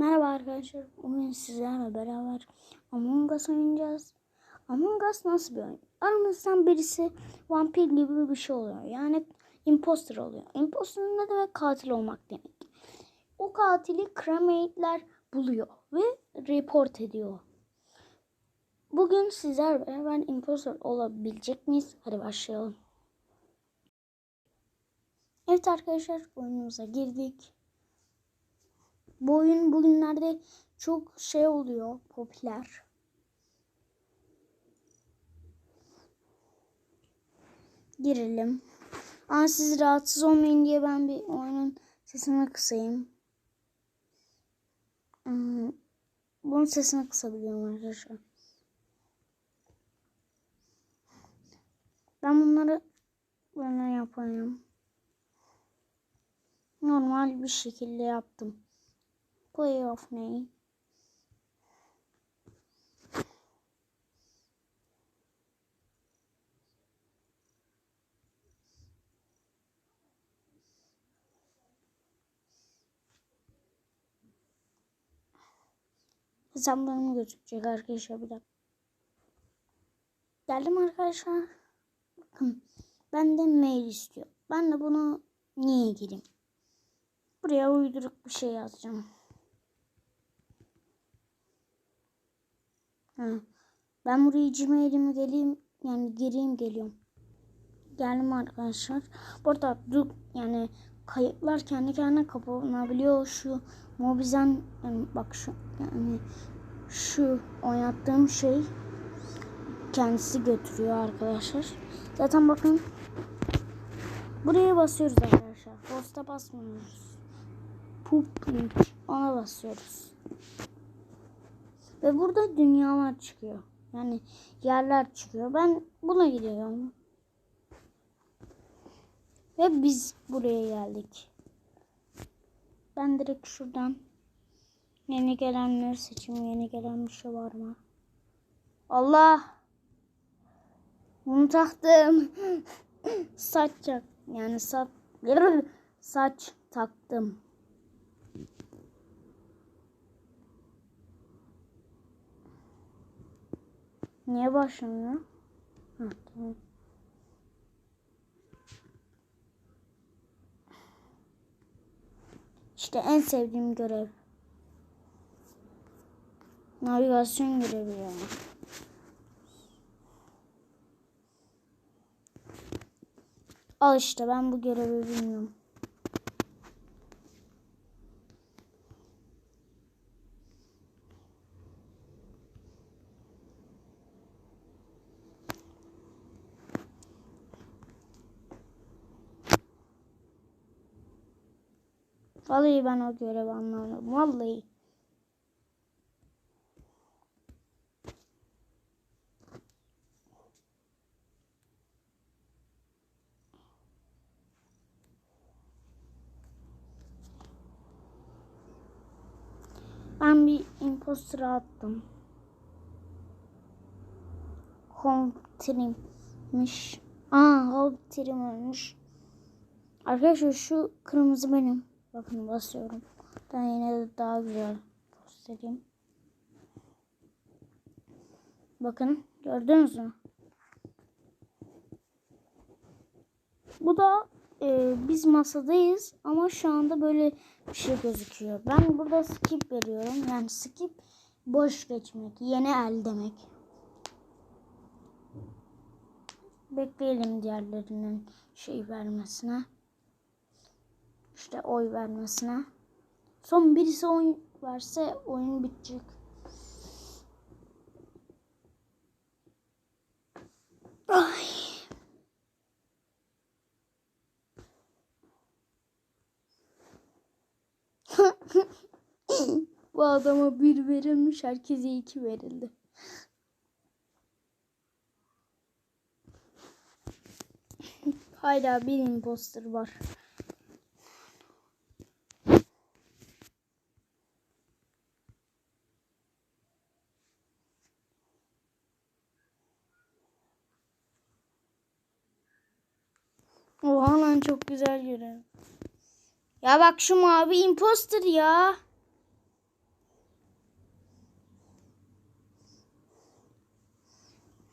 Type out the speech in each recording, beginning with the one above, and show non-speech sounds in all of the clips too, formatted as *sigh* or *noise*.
Merhaba arkadaşlar. Bugün sizlerle beraber Among Us oynayacağız. Among Us nasıl bir oyun? Aramızdan birisi vampir gibi bir şey oluyor. Yani imposter oluyor. Imposter ne demek? Katil olmak demek. O katili cremate'ler buluyor ve report ediyor. Bugün sizler beraber imposter olabilecek miyiz? Hadi başlayalım. Evet arkadaşlar oyunumuza girdik. Bu oyun bugünlerde çok şey oluyor, popüler. Girelim. Ama siz rahatsız olmayın diye ben bir oyunun sesini kısayım. Hmm, Bunun sesini kısabiliyorum arkadaşlar. Ben bunları böyle yapayım. Normal bir şekilde yaptım. Playoff ne? Hesaplarım gözükecek arkadaşlar bir dakika. Geldim arkadaşlar. Bakın benden mail istiyor. Ben de bunu niye gireyim? Buraya uyduruk bir şey yazacağım. Ha. Ben buraya Gmail'imi geleyim yani gireyim geliyorum. Geldim arkadaşlar. Bu arada du, yani kayıtlar kendi kendine kapanabiliyor. Şu Mobizen yani bak şu yani şu oynattığım şey kendisi götürüyor arkadaşlar. Zaten bakın buraya basıyoruz arkadaşlar. Posta basmıyoruz. Public ona basıyoruz. Ve burada dünyalar çıkıyor. Yani yerler çıkıyor. Ben buna gidiyorum. Ve biz buraya geldik. Ben direkt şuradan yeni gelenleri seçeyim. Yeni gelen bir şey var mı? Allah! Bunu taktım. *gasps* saç yani saç saç taktım. Niye başlamıyor? Ha, tamam. İşte en sevdiğim görev. Navigasyon görevi ya. Al işte ben bu görevi bilmiyorum. Vallahi ben o görevi anlamadım. Vallahi. Ben bir imposter attım. Home trimmiş. Aa, home trim. Arkadaşlar şu kırmızı benim. Bakın basıyorum. Ben yine de daha güzel göstereyim. Bakın gördünüz mü? Bu da e, biz masadayız ama şu anda böyle bir şey gözüküyor. Ben burada skip veriyorum. Yani skip boş geçmek, yeni el demek. Bekleyelim diğerlerinin şey vermesine. İşte oy vermesine. Son birisi oy verse oyun bitecek. Ay. *laughs* Bu adama bir verilmiş, herkese iki verildi. *laughs* Hala bir imposter var. Ya bak şu mavi imposter ya.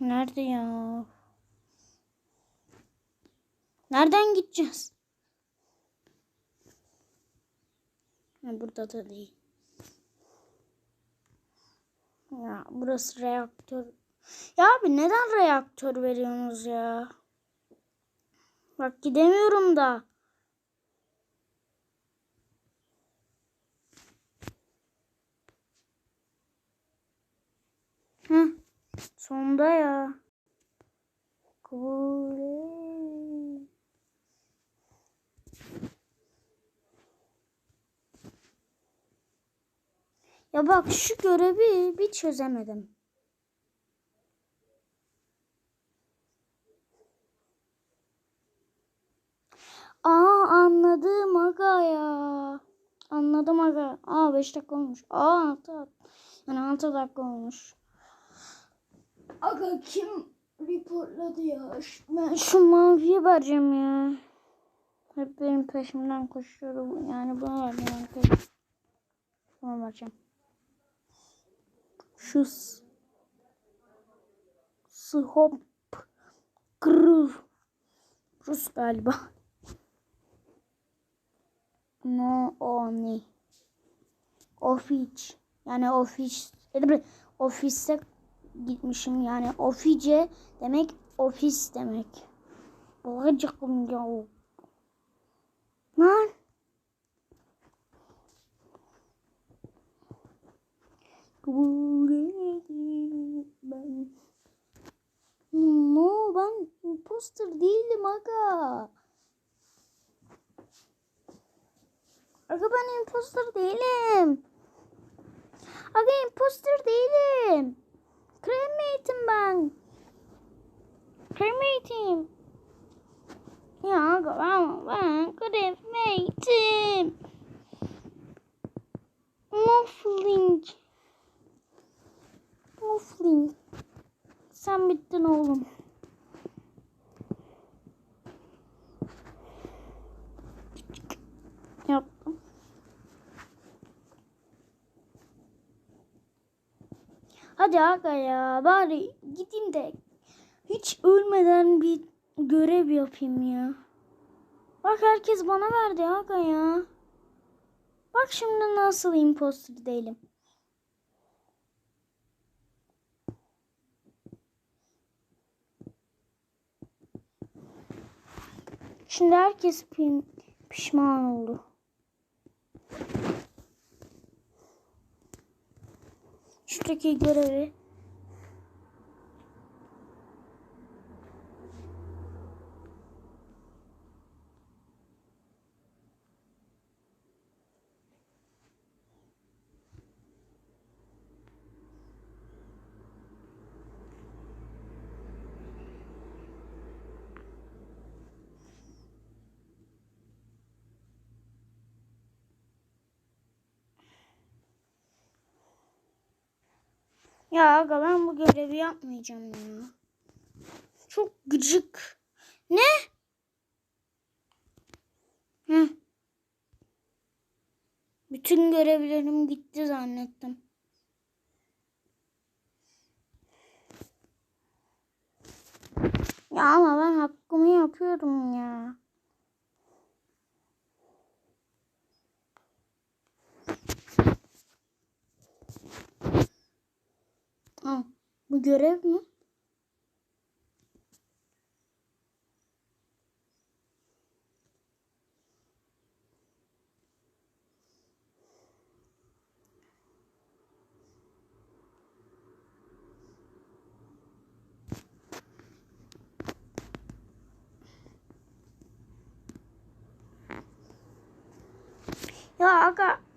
Nerede ya? Nereden gideceğiz? Ha, burada da değil. Ya burası reaktör. Ya abi neden reaktör veriyorsunuz ya? Bak gidemiyorum da. Heh, sonunda ya. Kule. Ya bak şu görevi bir çözemedim. Aa anladım aga ya. Anladım aga. Aa 5 dakika olmuş. Aa 6 yani 6 dakika olmuş. Aga kim reportladı ya? Ben şu maviye vereceğim ya. Hep benim peşimden koşuyor. Yani buna vereceğim. Buna vereceğim. Şu Shop Kırır. Rus galiba. No oni. Ofiç. Yani ofis. Ofise gitmişim yani ofice demek ofis demek. Olacakım ya. Lan. Ben. No ben imposter değilim aga. Aga ben imposter değilim. Aga imposter değilim. Cremate'im ben. Cremate'im. Ya aga ben, cremate'im. Muffling. Muffling. Sen bittin oğlum. Yaptım. Hadi aga ya bari gideyim de hiç ölmeden bir görev yapayım ya. Bak herkes bana verdi aga ya. Bak şimdi nasıl imposter değilim. Şimdi herkes pi- pişman oldu. Şuradaki görevi Ya aga ben bu görevi yapmayacağım ya. Çok gıcık. Ne? Hı. Bütün görevlerim gitti zannettim. Ya ama ben hakkımı yapıyorum ya. Aa, bu görev mi? Ya aga.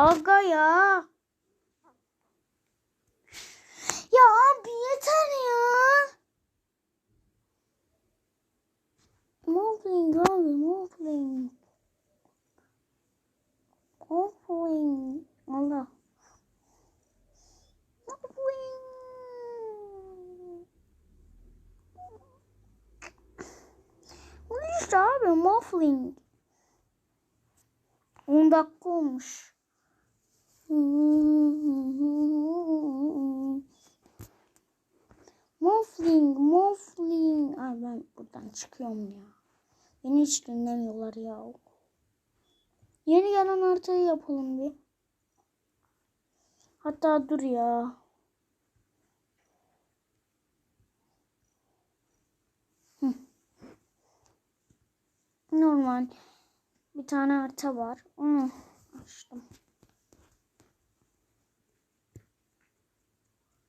Aga ya. Ya abi yeter ya. Muffling abi muffling. Muffling. Allah. Bu işte abi muffling. 10 dakika olmuş. Muffling, muffling. Ay ben buradan çıkıyorum ya. Beni hiç dinlemiyorlar ya. Yeni gelen haritayı yapalım bir. Hatta dur ya. Normal bir tane harita var. Onu açtım.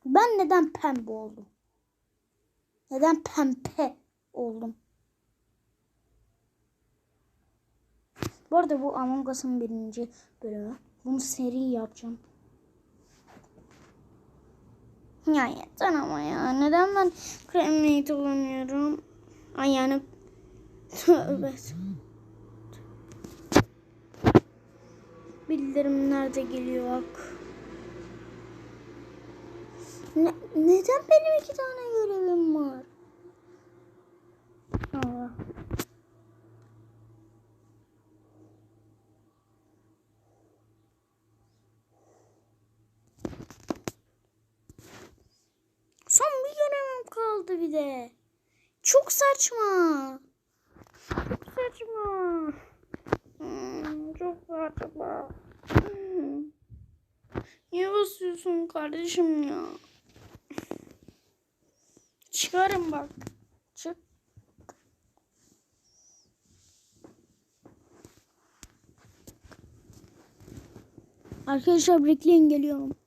Ben neden pembe oldum? Neden pembe oldum? Bu arada bu Among Us'ın birinci bölümü. Bunu seri yapacağım. Ya yeter ama ya. Neden ben kremliği kullanıyorum? Ay yani tövbe. Bildirimler de geliyor. Ne, neden benim iki tane görevim var? Allah. Son bir görevim kaldı bir de. Çok saçma. Çok saçma. Hmm, çok saçma. Hmm. Niye basıyorsun kardeşim ya? Çıkarım bak. Çık. Arkadaşlar bekleyin geliyorum.